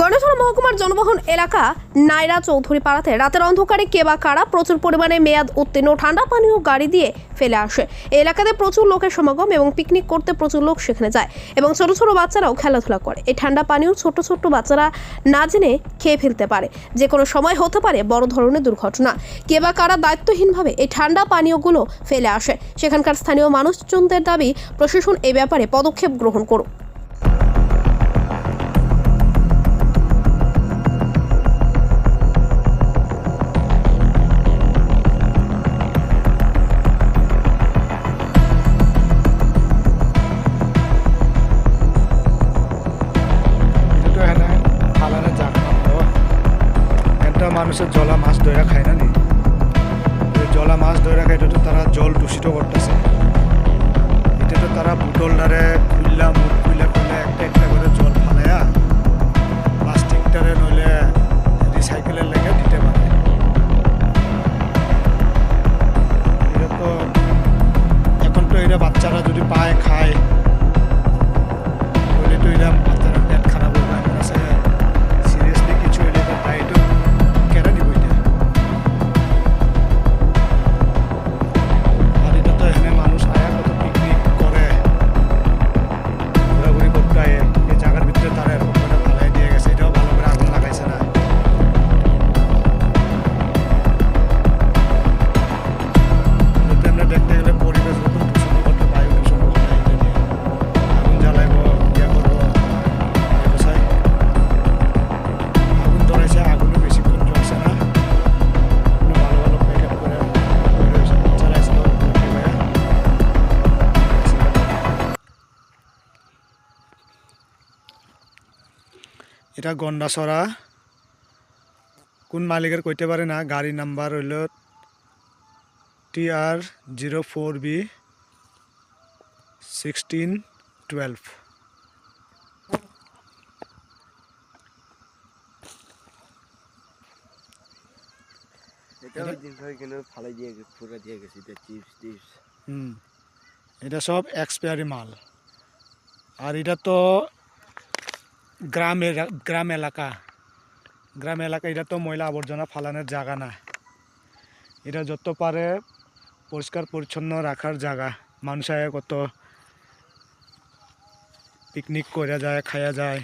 গণেশপুর মহকুমার জনবহুল এলাকা নাইরা চৌধুরী পাড়াতে রাতের অন্ধকারে কে বা কারা প্রচুর পরিমাণে মেয়াদ উত্তীর্ণ, ঠান্ডা পানীয় গাড়ি দিয়ে ফেলে আসে। এলাকাতে প্রচুর লোকের সমাগম এবং পিকনিক করতে প্রচুর লোক সেখানে যায় এবং ছোট ছোট বাচ্চারাও খেলাধুলা করে। এই ঠান্ডা পানীয় ছোট ছোট বাচ্চারা না জেনে খেয়ে ফেলতে পারে। যে কোনো সময় হতে পারে বড় ধরনের দুর্ঘটনা। কে বা কারা দায়িত্বহীনভাবে এই ঠান্ডা পানীয়গুলো ফেলে আসে। সেখানকার স্থানীয় মানুষজনদের দাবি, প্রশাসন এই ব্যাপারে পদক্ষেপ গ্রহণ করুক। এটা মানুষের জলা মাছ ধরে খায় না নি? জলা মাছ ধরে খায় এটা তো তারা জল দূষিত করতেছে। এটা তো তারা বোতলটারে খুললা মুখ খুলে খুলে একটা একটা করে জল ফালাইয়া প্লাস্টিকটারে নইলে রিসাইকেলের লেগে দিতে পারে। এটা তো এখন তো এটা বাচ্চারা যদি পায়, খায় এটা গন্ডাছড়া কোন মালিকের কইতে পারে না গাড়ি নাম্বার হইল T R zero four B sixteen twelve এটা সব এক্সপায়ারি মাল। আর এটা তো গ্রামের গ্রাম এলাকা। গ্রাম এলাকা, এটা তো ময়লা আবর্জনা ফালানোর জায়গা না। এটা যত পারে পরিষ্কার পরিচ্ছন্ন রাখার জায়গা। মানুষ কত পিকনিক করা যায় খায়া যায়।